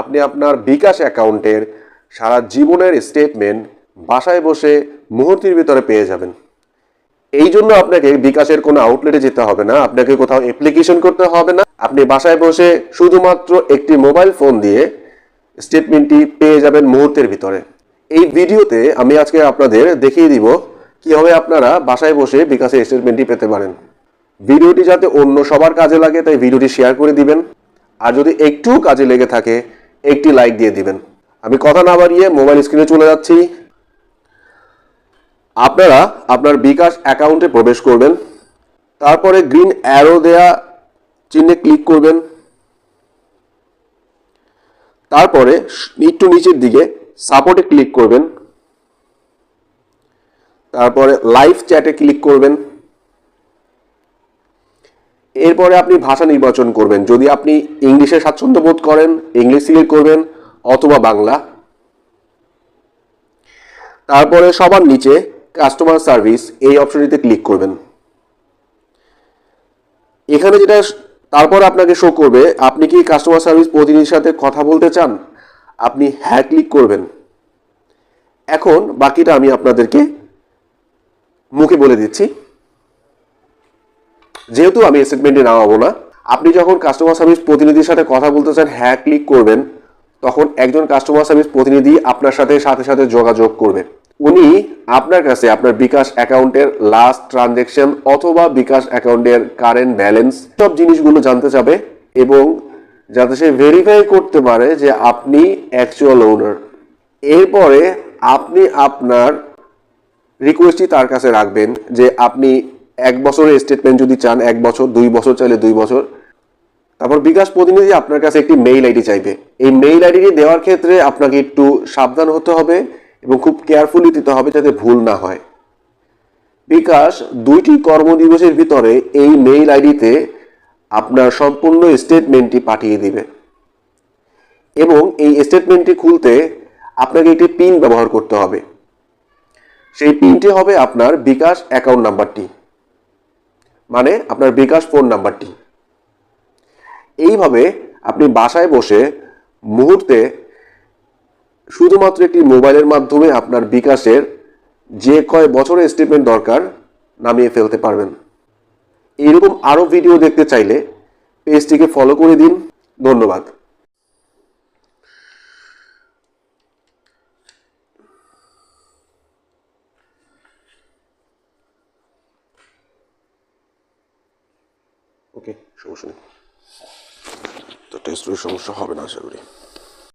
আপনি আপনার বিকাশ অ্যাকাউন্টের সারা জীবনের স্টেটমেন্ট বাসায় বসে মুহূর্তের ভিতরে পেয়ে যাবেন। এই জন্য আপনাকে বিকাশের কোনো আউটলেটে যেতে হবে না, আপনাকে কোথাও অ্যাপ্লিকেশন করতে হবে না। আপনি বাসায় বসে শুধুমাত্র একটি মোবাইল ফোন দিয়ে স্টেটমেন্টটি পেয়ে যাবেন মুহূর্তের ভিতরে। এই ভিডিওতে আমি আজকে আপনাদের দেখিয়ে দিব কীভাবে আপনারা বাসায় বসে বিকাশের স্টেটমেন্টটি পেতে পারেন। ভিডিওটি যাতে অন্য সবার কাজে লাগে, তাই ভিডিওটি শেয়ার করে দিবেন। আর যদি একটু কাজে লেগে থাকে একটি লাইক দিয়ে দিবেন। আমি কথা না বাড়িয়ে মোবাইল স্ক্রিনে চলে যাচ্ছি। আপনারা আপনার বিকাশ অ্যাকাউন্টে প্রবেশ করবেন। তারপরে গ্রিন অ্যারো দেয়া চিহ্নে ক্লিক করবেন। তারপরে একটু নিচের দিকে সাপোর্টে ক্লিক করবেন। তারপরে লাইভ চ্যাটে ক্লিক করবেন। এরপরে আপনি ভাষা নির্বাচন করবেন। যদি আপনি ইংলিশে স্বাচ্ছন্দ্য বোধ করেন, ইংলিশ সিলেক্ট করবেন, অথবা বাংলা। তারপরে সবার নিচে কাস্টমার সার্ভিস এই অপশনটিতে ক্লিক করবেন। এখানে যেটা তারপর আপনাকে শো করবে, আপনি কি কাস্টমার সার্ভিস প্রতিনিধির সাথে কথা বলতে চান? আপনি হ্যাঁ ক্লিক করবেন। এখন বাকিটা আমি আপনাদেরকে মুখে বলে দিচ্ছি। যেহেতু আমি স্টেটমেন্টে নামাবো না, আপনি যখন কাস্টমার সার্ভিস প্রতিনিধির সাথে কথা বলতে চান হ্যাঁ ক্লিক করবেন, তখন একজন কাস্টমার সার্ভিস প্রতিনিধি আপনার সাথে সাথে সাথে যোগাযোগ করবে। উনি আপনার কাছে আপনার বিকাশ অ্যাকাউন্টের লাস্ট ট্রানজেকশন অথবা বিকাশ অ্যাকাউন্টের কারেন্ট ব্যালেন্স সব জিনিসগুলো জানতে চাবে এবং যাতে সে ভেরিফাই করতে পারে যে আপনি অ্যাকচুয়াল ওনার এরপরে আপনি আপনার রিকোয়েস্টটি তার কাছে রাখবেন যে আপনি এক বছরের স্টেটমেন্ট যদি চান, এক বছর, দুই বছর চাইলে দুই বছর। তারপর বিকাশ প্রতিনিধি আপনার কাছে একটি মেইল আইডি চাইবে। এই মেইল আইডিটি দেওয়ার ক্ষেত্রে আপনাকে একটু সাবধান হতে হবে এবং খুব কেয়ারফুলি দিতে হবে যাতে ভুল না হয়। বিকাশ দুইটি কর্মদিবসের ভিতরে এই মেইল আইডিতে আপনার সম্পূর্ণ স্টেটমেন্টটি পাঠিয়ে দিবে। এবং এই স্টেটমেন্টটি খুলতে আপনাকে একটি পিন ব্যবহার করতে হবে। সেই পিনটি হবে আপনার বিকাশ অ্যাকাউন্ট নাম্বারটি মানে আপনার বিকাশ ফোন নাম্বারটি এইভাবে আপনি বাসায় বসে মুহূর্তে শুধুমাত্র একটি মোবাইলের মাধ্যমে আপনার বিকাশের যে কয় বছরের স্টেটমেন্ট দরকার নামিয়ে ফেলতে পারবেন। এরকম আরও ভিডিও দেখতে চাইলে পেজটিকে ফলো করে দিন। ধন্যবাদ। ওকে সমস্যা নেই। তো টেস্ট সমস্যা হবে না আশা করি।